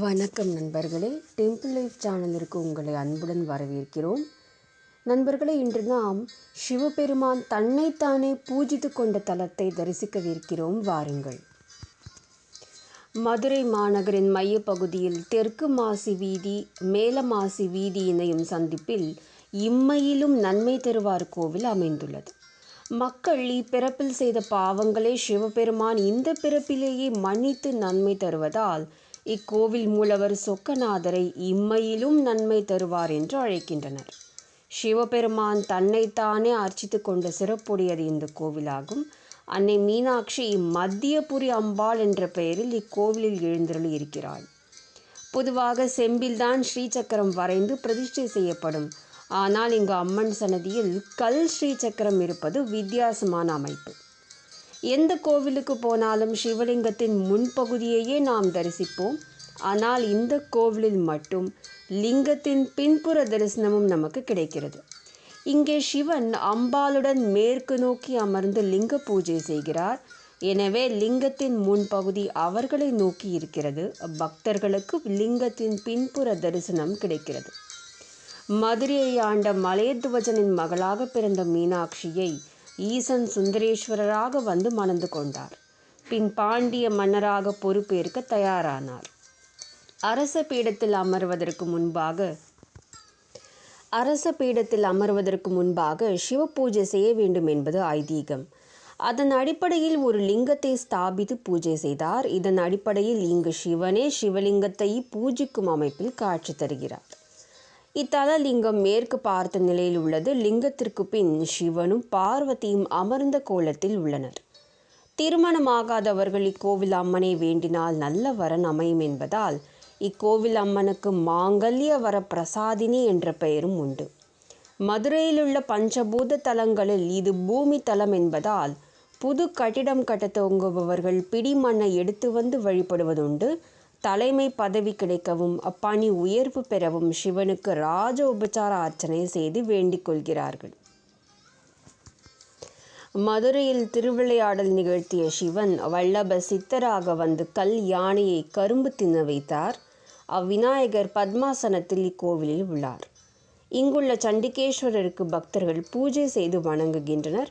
வணக்கம் நண்பர்களே. Temple life சேனலிற்கு உங்களை அன்புடன் வரவேற்கிறோம். நண்பர்களே இன்று நாம் சிவபெருமான் தன்னைத்தானே பூஜித்து கொண்ட தலத்தை தரிசிக்கவிருக்கிறோம். வாருங்கள். மதுரை மாநகரின் மையப்பகுதியில் தெற்கு மாசி வீதி மேலமாசி வீதி இணையும் சந்திப்பில் இம்மையிலும் நன்மை தருவார் கோவில் அமைந்துள்ளது. மக்கள் இப்பிறப்பில் செய்த பாவங்களை சிவபெருமான் இந்த பிறப்பிலேயே மன்னித்து நன்மை தருவதால் இக்கோவில் மூலவர் சொக்கநாதரை இம்மையிலும் நன்மை தருவார் என்று அழைக்கின்றனர். சிவபெருமான் தன்னைத்தானே அர்ச்சித்து கொண்ட சிறப்புடையது இந்த கோவிலாகும். அன்னை மீனாட்சி மத்தியபுரி அம்பாள் என்ற பெயரில் இக்கோவிலில் எழுந்தருளி இருக்கிறாள். பொதுவாக செம்பில்தான் ஸ்ரீசக்கரம் வரைந்து பிரதிஷ்டை செய்யப்படும். ஆனால் இங்கு அம்மன் சன்னதியில் கல் ஸ்ரீசக்கரம் இருப்பது வித்தியாசமான அமைப்பு. எந்த கோவிலுக்கு போனாலும் சிவலிங்கத்தின் முன்பகுதியையே நாம் தரிசிப்போம். ஆனால் இந்த கோவிலில் மட்டும் லிங்கத்தின் பின்புற தரிசனமும் நமக்கு கிடைக்கிறது. இங்கே சிவன் அம்பாளுடன் மேற்கு நோக்கி அமர்ந்து லிங்க பூஜை செய்கிறார். எனவே லிங்கத்தின் முன்பகுதி அவர்களை நோக்கி இருக்கிறது. பக்தர்களுக்கு லிங்கத்தின் பின்புற தரிசனம் கிடைக்கிறது. மதுரையை ஆண்ட மலையத்துவஜனின் மகளாக பிறந்த மீனாட்சியை ஈசன் சுந்தரேஸ்வரராக வந்து மணந்து கொண்டார். பின் பாண்டிய மன்னராக பொறுப்பேற்க தயாரானார். அரச பீடத்தில் அமர்வதற்கு முன்பாக அரச பீடத்தில் அமர்வதற்கு முன்பாக சிவ பூஜை செய்ய வேண்டும் என்பது ஐதீகம். அதன் அடிப்படையில் ஒரு லிங்கத்தை ஸ்தாபித்து பூஜை செய்தார். இதன் அடிப்படையில் இங்கு சிவனே சிவலிங்கத்தை பூஜிக்கும் அமைப்பில் காட்சி தருகிறார். இத்தலலிங்கம் மேற்கு பார்த்த நிலையில் உள்ளது. லிங்கத்திற்கு பின் சிவனும் பார்வதியும் அமர்ந்த கோலத்தில் உள்ளனர். திருமணமாகாதவர்கள் இக்கோவில் அம்மனை வேண்டினால் நல்ல வரன் அமையும் என்பதால் இக்கோவில் அம்மனுக்கு மாங்கல்ய வர பிரசாதினி என்ற பெயரும் உண்டு. மதுரையிலுள்ள பஞ்சபூத தலங்களில் இது பூமி தலம் என்பதால் புது கட்டிடம் கட்ட துவங்குபவர்கள் பிடிமண்ணை எடுத்து வந்து வழிபடுவதுண்டு. தலைமை பதவி கிடைக்கவும் அப்பணி உயர்வு பெறவும் சிவனுக்கு ராஜ உபச்சார அர்ச்சனை செய்து வேண்டிக் கொள்கிறார்கள். மதுரையில் திருவிளையாடல் நிகழ்த்திய சிவன் வல்லப சித்தராக வந்து கல் யானையை கரும்பு தின்ன வைத்தார். அவ்விநாயகர் பத்மாசனத்தில் இக்கோவிலில் உள்ளார். இங்குள்ள சண்டிகேஸ்வரருக்கு பக்தர்கள் பூஜை செய்து வணங்குகின்றனர்.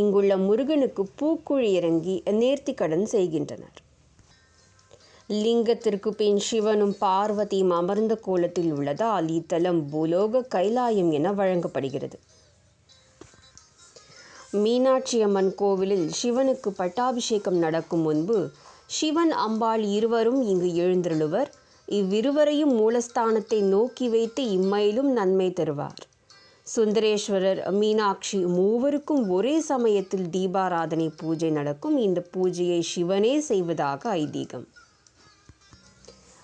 இங்குள்ள முருகனுக்கு பூக்குழி இறங்கி நேர்த்திக்கடன் செய்கின்றனர். லிங்கத்திற்கு பின் சிவனும் பார்வதியும் அமர்ந்த கோலத்தில் உள்ளதால் இத்தலம் பூலோக கைலாயம் என வழங்கப்படுகிறது. மீனாட்சி அம்மன் கோவிலில் சிவனுக்கு பட்டாபிஷேகம் நடக்கும் முன்பு சிவன் அம்பாள் இருவரும் இங்கு எழுந்தருளுவர். இவ்விருவரையும் மூலஸ்தானத்தை நோக்கி வைத்து இம்மையிலும் நன்மை தருவார். சுந்தரேஸ்வரர் மீனாட்சி மூவருக்கும் ஒரே சமயத்தில் தீபாராதனை பூஜை நடக்கும். இந்த பூஜையை சிவனே செய்வதாக ஐதீகம்.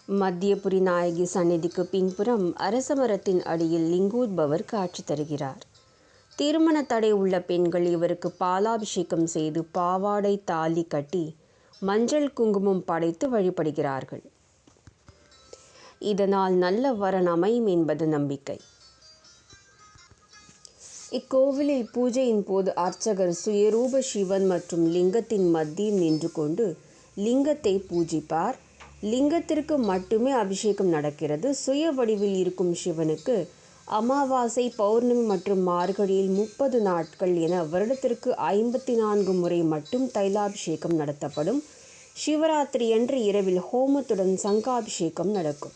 மத்தியபுரி நாயகி சந்நிதிக்கு பின்புறம் அரசமரத்தின் அடியில் லிங்கோத்பவர் காட்சி தருகிறார். திருமண தடை உள்ள பெண்கள் இவருக்கு பாலாபிஷேகம் செய்து பாவாடை தாலி கட்டி மஞ்சள் குங்குமம் படைத்து வழிபடுகிறார்கள். இதனால் நல்ல வரன் அமையும் என்பது நம்பிக்கை. இக்கோவிலில் பூஜையின் போது அர்ச்சகர் சுயரூப சிவன் மற்றும் லிங்கத்தின் மத்தியில் நின்று கொண்டு லிங்கத்தை பூஜிப்பார். லிங்கத்திற்கு மட்டுமே அபிஷேகம் நடக்கிறது. சுய வடிவில் இருக்கும் சிவனுக்கு அமாவாசை பௌர்ணமி மற்றும் மார்கழியில் முப்பது நாட்கள் என வருடத்திற்கு ஐம்பத்தி நான்கு முறை மட்டும் தைலாபிஷேகம் நடத்தப்படும். சிவராத்திரி அன்று இரவில் ஹோமத்துடன் சங்காபிஷேகம் நடக்கும்.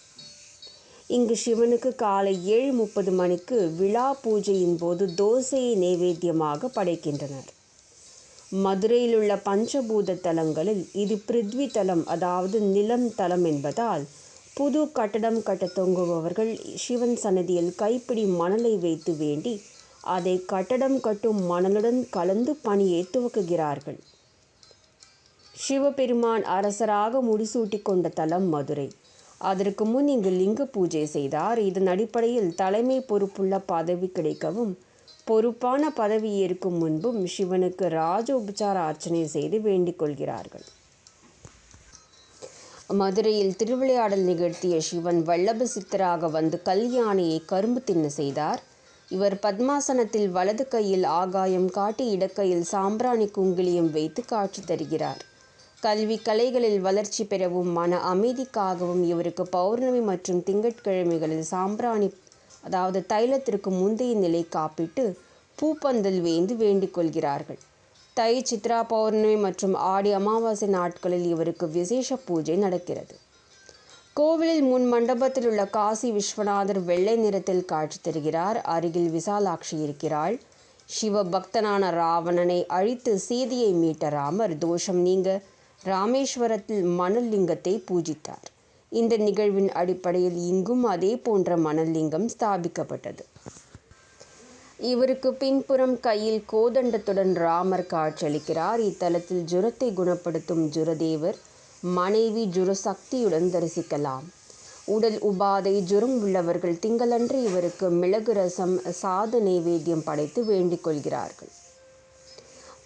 இங்கு சிவனுக்கு காலை ஏழு முப்பது மணிக்கு விழா பூஜையின் போது தோசையை நைவேத்தியமாக படைக்கின்றனர். மதுரையில் உள்ள பஞ்சபூத தலங்களில் இது பிருத்வி தலம் அதாவது நிலம் தலம் என்பதால் புது கட்டடம் கட்ட தொங்குபவர்கள் சிவன் சன்னதியில் கைப்பிடி மணலை வைத்து வேண்டி அதை கட்டடம் கட்டும் மணலுடன் கலந்து பணியை துவக்குகிறார்கள். சிவபெருமான் அரசராக முடிசூட்டி கொண்ட தலம் மதுரை. அதற்கு முன் இங்கு லிங்க பூஜை செய்தார். இதன் அடிப்படையில் தலைமை பொறுப்புள்ள பதவி கிடைக்கவும் பொறுப்பான பதவி ஏற்கும் முன்பும் சிவனுக்கு ராஜ உபச்சார அர்ச்சனை செய்து வேண்டிக் கொள்கிறார்கள். மதுரையில் திருவிளையாடல் நிகழ்த்திய சிவன் வல்லப சித்தராக வந்து கல்யாணியை கரும்பு தின்ன செய்தார். இவர் பத்மாசனத்தில் வலது கையில் ஆகாயம் காட்டி இடக்கையில் சாம்பிராணி குங்கிலியம் வைத்து காட்சி தருகிறார். கல்வி கலைகளில் வளர்ச்சி பெறவும் மன அமைதிக்காகவும் இவருக்கு பௌர்ணமி மற்றும் திங்கட்கிழமைகளில் சாம்பிராணி அதாவது தைலத்திற்கு முந்தைய நிலை காப்பிட்டு பூப்பந்தல் வேந்து வேண்டிக் கொள்கிறார்கள். தை சித்ரா பௌர்ணமி மற்றும் ஆடி அமாவாசை நாட்களில் இவருக்கு விசேஷ பூஜை நடக்கிறது. கோவிலில் முன் மண்டபத்தில் உள்ள காசி விஸ்வநாதர் வெள்ளை நிறத்தில் காட்சி தருகிறார். அருகில் விசாலாட்சி இருக்கிறாள். சிவ பக்தனான ராவணனை அழித்து சீதையை மீட்ட ராமர் தோஷம் நீங்க ராமேஸ்வரத்தில் மணல் லிங்கத்தை பூஜித்தார். இந்த நிகழ்வின் அடிப்படையில் இங்கும் அதே போன்ற மணல் ஸ்தாபிக்கப்பட்டது. இவருக்கு பின்புறம் கையில் கோதண்டத்துடன் ராமர் காட்சியளிக்கிறார். இத்தலத்தில் ஜுரத்தை குணப்படுத்தும் ஜுரதேவர் மனைவி ஜுரசக்தியுடன் தரிசிக்கலாம். உடல் உபாதை ஜுரம் உள்ளவர்கள் திங்களன்று இவருக்கு மிளகு ரசம் சாத நைவேத்தியம் படைத்து வேண்டிக் கொள்கிறார்கள்.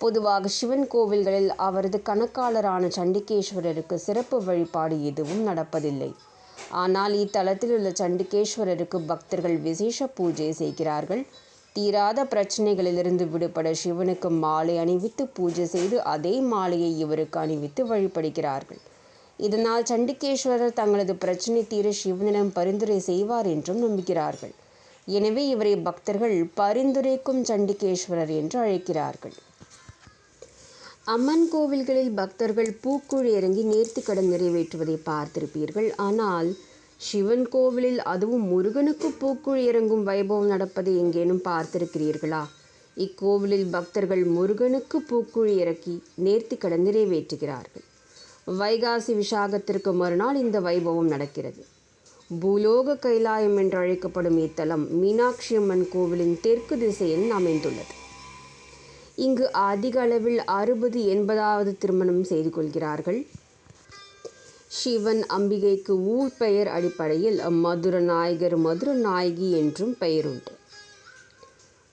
பொதுவாக சிவன் கோவில்களில் அவரது கணக்காளரான சண்டிகேஸ்வரருக்கு சிறப்பு வழிபாடு எதுவும் நடப்பதில்லை. ஆனால் இத்தலத்தில் உள்ள சண்டிகேஸ்வரருக்கு பக்தர்கள் விசேஷ பூஜை செய்கிறார்கள். தீராத பிரச்சனைகளிலிருந்து விடுபட சிவனுக்கு மாலை அணிவித்து பூஜை செய்து அதே மாலையை இவருக்கு அணிவித்து வழிபடுகிறார்கள். இதனால் சண்டிகேஸ்வரர் தங்களது பிரச்சனை தீர சிவனிடம் பரிந்துரை செய்வார் என்றும் நம்புகிறார்கள். எனவே இவரை பக்தர்கள் பரிந்துரைக்கும் சண்டிகேஸ்வரர் என்று அழைக்கிறார்கள். அம்மன் கோவில்களில் பக்தர்கள் பூக்குழி இறங்கி நேர்த்திக்கடன் நிறைவேற்றுவதை பார்த்திருப்பீர்கள். ஆனால் சிவன் கோவிலில் அதுவும் முருகனுக்கு பூக்குழி இறங்கும் வைபவம் நடப்பதை எங்கேனும் பார்த்திருக்கிறீர்களா? இக்கோவிலில் பக்தர்கள் முருகனுக்கு பூக்குழி இறக்கி நேர்த்திக்கடன் நிறைவேற்றுகிறார்கள். வைகாசி விசாகத்திற்கு மறுநாள் இந்த வைபவம் நடக்கிறது. பூலோக கைலாயம் என்று அழைக்கப்படும் இத்தலம் மீனாட்சி அம்மன் கோவிலின் தெற்கு திசையில் அமைந்துள்ளது. இங்கு அதிக அளவில் அறுபது எண்பதாவது திருமணம் செய்து கொள்கிறார்கள். சிவன் அம்பிகைக்கு ஊர் பெயர் அடிப்படையில் மதுர நாயகர் மதுர நாயகி என்றும் பெயருண்டு.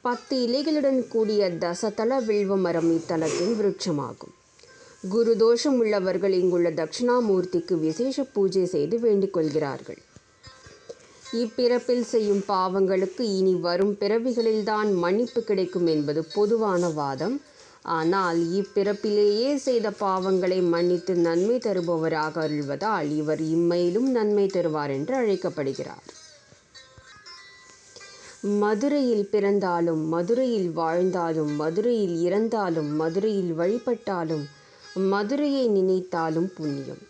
பத்து இலைகளுடன் கூடிய தசதள வில்வ மரம் இத்தலத்தின் விருட்சமாகும். குரு தோஷம் உள்ளவர்கள் இங்குள்ள தட்சிணாமூர்த்திக்கு விசேஷ பூஜை செய்து வேண்டிக் கொள்கிறார்கள். இப்பிறப்பில் செய்யும் பாவங்களுக்கு இனி வரும் பிறவிகளில்தான் மன்னிப்பு கிடைக்கும் என்பது பொதுவான வாதம். ஆனால் இப்பிறப்பிலேயே செய்த பாவங்களை மன்னித்து நன்மை தருபவராக அருள்வதால் இவர் இம்மையிலும் நன்மை தருவார் என்று அழைக்கப்படுகிறார். மதுரையில் பிறந்தாலும் மதுரையில் வாழ்ந்தாலும் மதுரையில் இறந்தாலும் மதுரையில் வழிபட்டாலும் மதுரையை நினைத்தாலும் புண்ணியம்.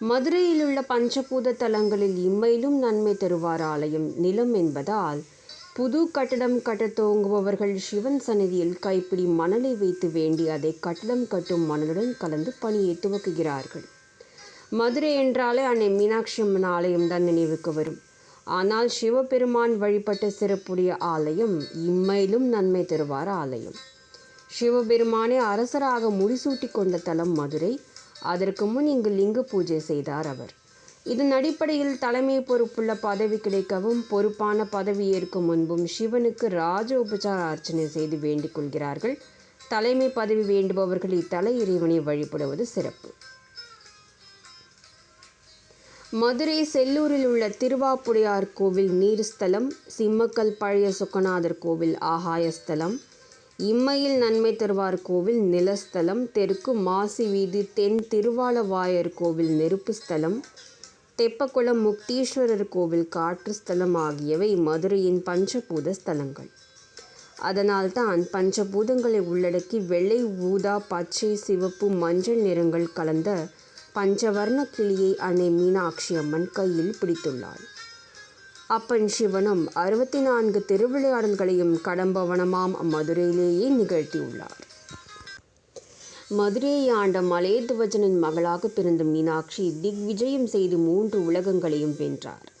மதுரையில் உள்ள பஞ்சபூத தலங்களில் இம்மையிலும் நன்மை தருவார் ஆலயம் நிலம் என்பதால் புது கட்டடம் கட்டத் துவங்குபவர்கள் சிவன் சந்நிதியில் கைப்பிடி மணலை வைத்து வேண்டி அதை கட்டடம் கட்டும் மணலுடன் கலந்து பணியை துவக்குகிறார்கள். மதுரை என்றாலே அன்னை மீனாட்சி அம்மன் ஆலயம் தான் நினைவுக்கு வரும். ஆனால் சிவபெருமான் வழிபட்ட சிறப்புடைய ஆலயம் இம்மையிலும் நன்மை தருவார் ஆலயம். சிவபெருமானே அரசராக முடிசூட்டி கொண்ட தலம் மதுரை. அதற்கு முன் இங்கு லிங்க பூஜை செய்தார் அவர். இதன் அடிப்படையில் தலைமை பொறுப்புள்ள பதவி கிடைக்கவும் பொறுப்பான பதவி ஏற்கும் முன்பும் சிவனுக்கு ராஜ உபச்சார அர்ச்சனை செய்து வேண்டிக் கொள்கிறார்கள். தலைமை பதவி வேண்டுபவர்கள் இத்தலை இறைவனை வழிபடுவது சிறப்பு. மதுரை செல்லூரில் உள்ள திருவாப்புடையார் கோவில் நீர்ஸ்தலம் சிம்மக்கல் பழைய சுக்கநாதர் கோவில் ஆகாயஸ்தலம் இம்மையில் நன்மை தருவார் கோவில் நிலஸ்தலம் தெற்கு மாசி வீதி தென் திருவாலவாயர் கோவில் நெருப்பு ஸ்தலம் தெப்பக்குளம் முக்தீஸ்வரர் கோவில் காற்று ஸ்தலம் ஆகியவை மதுரையின் பஞ்சபூத ஸ்தலங்கள். அதனால்தான் பஞ்சபூதங்களை உள்ளடக்கி வெள்ளை ஊதா பச்சை சிவப்பு மஞ்சள் நிறங்கள் கலந்த பஞ்சவர்ண கிளியை அன்னை மீனாட்சி அம்மன் கையில் பிடித்துள்ளாள். அப்பன் சிவனும் அறுபத்தி நான்கு திருவிளையாடல்களையும் கடம்பவனமாம் மதுரையிலேயே நிகழ்த்தியுள்ளார். மதுரையை ஆண்ட மலையத்துவஜனின் மகளாக பிறந்த மீனாட்சி திக்விஜயம் செய்து மூன்று உலகங்களையும் வென்றார்.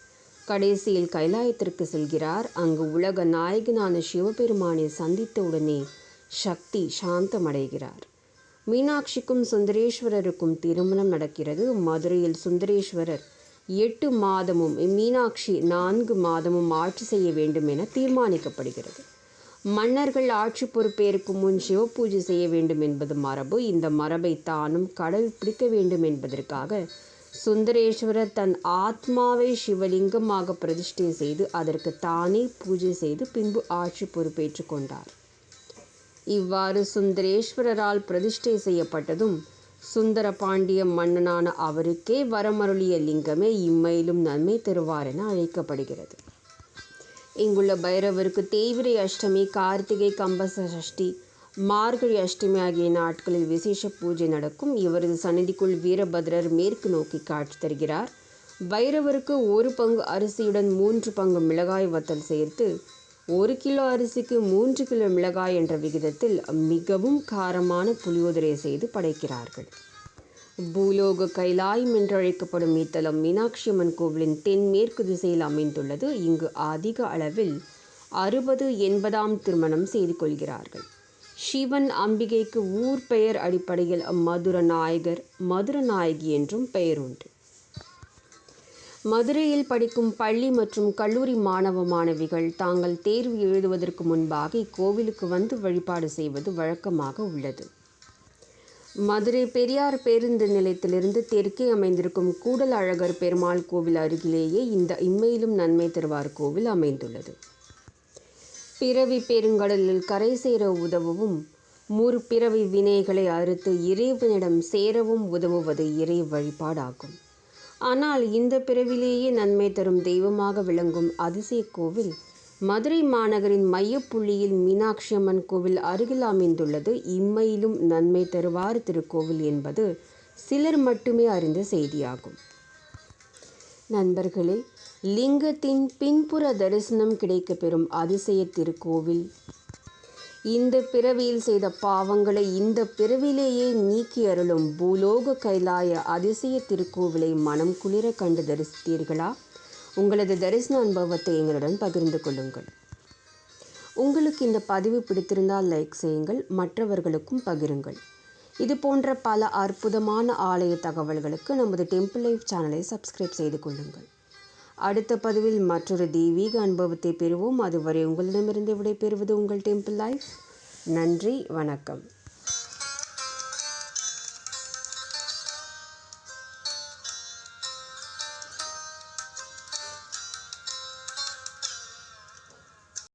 கடைசியில் கைலாயத்திற்கு செல்கிறார். அங்கு உலக நாயகனான சிவபெருமானை சந்தித்தவுடனே சக்தி சாந்தமடைகிறார். மீனாட்சிக்கும் சுந்தரேஸ்வரருக்கும் திருமணம் நடக்கிறது. மதுரையில் சுந்தரேஸ்வரர் எட்டு மாதமும் மீனாட்சி நான்கு மாதமும் ஆட்சி செய்ய வேண்டும் என தீர்மானிக்கப்படுகிறது. மன்னர்கள் ஆட்சி பொறுப்பேற்கும் முன் சிவபூஜை செய்ய வேண்டும் என்பது மரபு. இந்த மரபை தானும் கடைபிடிக்க வேண்டும் என்பதற்காக சுந்தரேஸ்வரர் தன் ஆத்மாவை சிவலிங்கமாக பிரதிஷ்டை செய்து அதற்கு தானே பூஜை செய்து பின்பு ஆட்சி பொறுப்பேற்றுக் கொண்டார். இவ்வாறு சுந்தரேஸ்வரரால் பிரதிஷ்டை செய்யப்பட்டதும் சுந்தர பாண்டிய மன்னனான அவருக்கே வரமருளிய லிங்கமே இம்மையிலும் நன்மை தருவார் என அழைக்கப்படுகிறது. இங்குள்ள பைரவருக்கு தேய்விரை அஷ்டமி கார்த்திகை கம்பச சஷ்டி மார்கழி அஷ்டமி ஆகிய நாட்களில் விசேஷ பூஜை நடக்கும். இவரது சன்னதிக்குள் வீரபத்ரர் மேற்கு நோக்கி காட்சி தருகிறார். பைரவருக்கு ஒரு பங்கு அரிசியுடன் மூன்று பங்கு மிளகாய் வத்தல் சேர்த்து ஒரு கிலோ அரிசிக்கு மூன்று கிலோ மிளகாய் என்ற விகிதத்தில் மிகவும் காரமான புளியோதரை செய்து படைக்கிறார்கள். பூலோக கைலாயம் என்றழைக்கப்படும் இத்தலம் மீனாட்சி அம்மன் கோவிலின் தென்மேற்கு திசையில் அமைந்துள்ளது. இங்கு அதிக அளவில் அறுபது எண்பதாம் திருமணம் செய்து கொள்கிறார்கள். சிவன் அம்பிகைக்கு ஊர் பெயர் அடிப்படையில் மதுர நாயகர் மதுர நாயகி என்றும் பெயர் உண்டு மதுரையில் படிக்கும் பள்ளி மற்றும் கல்லூரி மாணவ மாணவிகள் தாங்கள் தேர்வு எழுதுவதற்கு முன்பாக இக்கோவிலுக்கு வந்து வழிபாடு செய்வது வழக்கமாக உள்ளது. மதுரை பெரியார் பேருந்து நிலையத்திலிருந்து தெற்கே அமைந்திருக்கும் கூடல் அழகர் பெருமாள் கோவில் அருகிலேயே இந்த இம்மையிலும் நன்மை தருவார் கோவில் அமைந்துள்ளது. பிறவி பெருங்கடலில் கரை சேர உதவவும் முற்பிறவி வினைகளை அறுத்து இறைவனிடம் சேரவும் உதவுவது இறை வழிபாடாகும். ஆனால் இந்த பிறவிலேயே நன்மை தரும் தெய்வமாக விளங்கும் அதிசய கோவில் மதுரை மாநகரின் மையப்புள்ளியில் மீனாட்சி அம்மன் கோவில் அருகில் அமைந்துள்ளது. இம்மையிலும் நன்மை தருவார் திருக்கோவில் என்பது சிலர் மட்டுமே அறிந்த செய்தியாகும். நண்பர்களே லிங்கத்தின் பின்புற தரிசனம் கிடைக்கப்பெறும் அதிசய திருக்கோவில் இந்த பிறவியில் செய்த பாவங்களை இந்த பிறவிலேயே நீக்கி அருளும் பூலோக கைலாய அதிசய திருக்கோவிலை மனம் குளிர கண்டு தரிசித்தீர்களா? உங்களது தரிசன அனுபவத்தை எங்களுடன் பகிர்ந்து கொள்ளுங்கள். உங்களுக்கு இந்த பதிவு பிடித்திருந்தால் லைக் செய்யுங்கள் மற்றவர்களுக்கும் பகிருங்கள். இது போன்ற பல அற்புதமான ஆலய தகவல்களுக்கு நமது டெம்பிள் லைஃப் சேனலை சப்ஸ்கிரைப் செய்து கொள்ளுங்கள். அடுத்த பதிவில் மற்றொரு தெய்வீக அனுபவத்தை பெறுவோம். அதுவரை உங்களிடமிருந்து விடைபெறுவது உங்கள் டெம்பிள் லைஃப் நன்றி வணக்கம்.